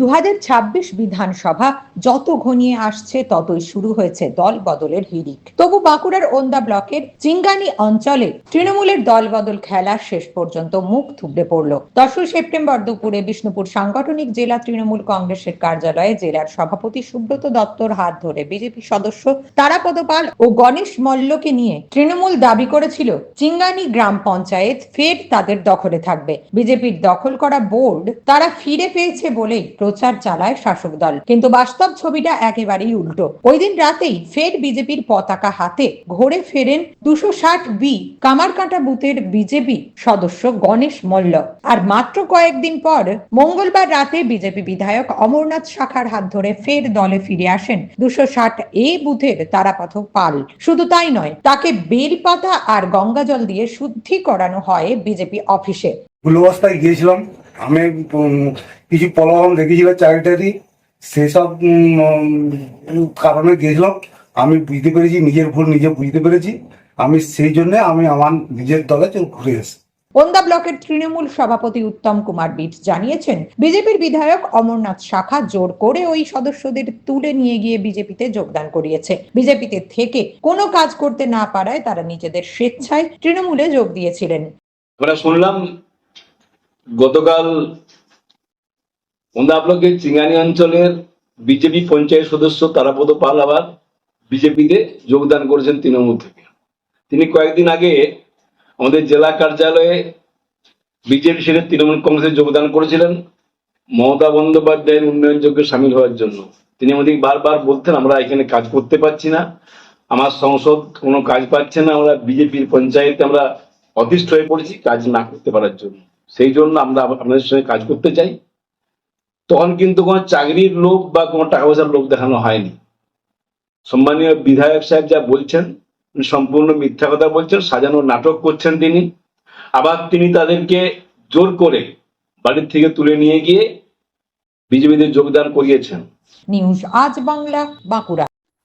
দু হাজার ছাব্বিশ বিধানসভা যত ঘনিয়ে আসছে, ততই শুরু হয়েছে দল বদলের হিড়িক। তবু বাঁকুড়ার ওন্দা ব্লকের চিঙ্গানি অঞ্চলে তৃণমূলের দল বদল খেলা শেষ পর্যন্ত মুখ থুবড়ে পড়ল। দশই সেপ্টেম্বর দুপুরে বিষ্ণুপুর সাংগঠনিক জেলা তৃণমূল কংগ্রেসের কার্যালয়ে জেলার সভাপতি সুব্রত দত্তর হাত ধরে বিজেপি সদস্য তারাপদ পাল ও গণেশ মল্লকে নিয়ে তৃণমূল দাবি করেছিল, চিঙ্গানি গ্রাম পঞ্চায়েত ফের তাদের দখলে থাকবে। বিজেপির দখল করা বোর্ড তারা ফিরে পেয়েছে বলেই প্রচার চালায় শাসক দল। কিন্তু বাস্তব ছবিটা একেবারেই উল্টো। ওই দিন রাতেই ফের বিজেপির পতাকা হাতে ঘোরে ফেরেন দুশো ষাট বি কামারকাটা বুথের বিজেপি সদস্য গণেশ মল্ল। আর মাত্র কয়েকদিন পর মঙ্গলবার রাতে বিজেপি বিধায়ক অমরনাথ শাখার হাত ধরে ফের দলে ফিরে আসেন দুশো ষাট এ বুথের তারাপথ পাল। শুধু তাই নয়, তাকে বেলপাতা আর গঙ্গা জল দিয়ে শুদ্ধি করানো হয় বিজেপি অফিসে। গিয়েছিলাম। আমি কিছু প্রলোভন দেখেছিল চারিটারি সেসব কারণে গিয়েছিলাম আমি বুঝতে পেরেছি নিজের ভুল নিজে বুঝতে পেরেছি। আমি সেই জন্য আমি আমার নিজের দলে চলে ঘুরে এসেছি ওন্দা ব্লকের তৃণমূল সভাপতি উত্তম কুমার বিট জানিয়েছেন বিজেপির বিধায়ক অমরনাথ শাখা জোর করে ওই সদস্যদের তুলে নিয়ে গিয়ে বিজেপিতে যোগদান করিয়েছে। বিজেপিতে থেকে কোনো কাজ করতে না পারায় তারা নিজেদের স্বেচ্ছায় তৃণমূলে যোগ দিয়েছিলেন। আমরা শুনলাম গতকাল ওন্দা ব্লকের চিঙ্গানি অঞ্চলের বিজেপি পঞ্চায়েত সদস্য তারাপদ পাল আবার বিজেপিতে যোগদান করেছেন তৃণমূল থেকে। তিনি কয়েকদিন আগে আমাদের জেলা কার্যালয়ে বিজেপি ছেড়ে তৃণমূল কংগ্রেসে যোগদান করেছিলেন। মমতা বন্দ্যোপাধ্যায়ের উন্নয়ন যোগ্যে সামিল হওয়ার জন্য। তিনি আমাদের বারবার বলতেন, আমরা এখানে কাজ করতে পারছি না। আমার সংসদ কোনো কাজ পাচ্ছে না। আমরা বিজেপির পঞ্চায়েতে আমরা অতিষ্ঠ হয়ে পড়েছি কাজ না করতে পারার জন্য। সেই জন্য আমরা আপনাদের সঙ্গে কাজ করতে চাই। তখন কিন্তু কোনো চাকরির লোভ বা কোনো টাকা পয়সার লোভ দেখানো হয়নি। সম্মানীয় বিধায়ক সাহেব যা বলছেন সম্পূর্ণ মিথ্যা কথা বলছেন, সাজানো নাটক করছেন তিনি। আবার তিনি তাদেরকে জোর করে বাড়ির থেকে তুলে নিয়ে গিয়ে বিজেপিতে যোগদান করিয়েছেন। নিউজ আজ বাংলা, বাঁকুড়া।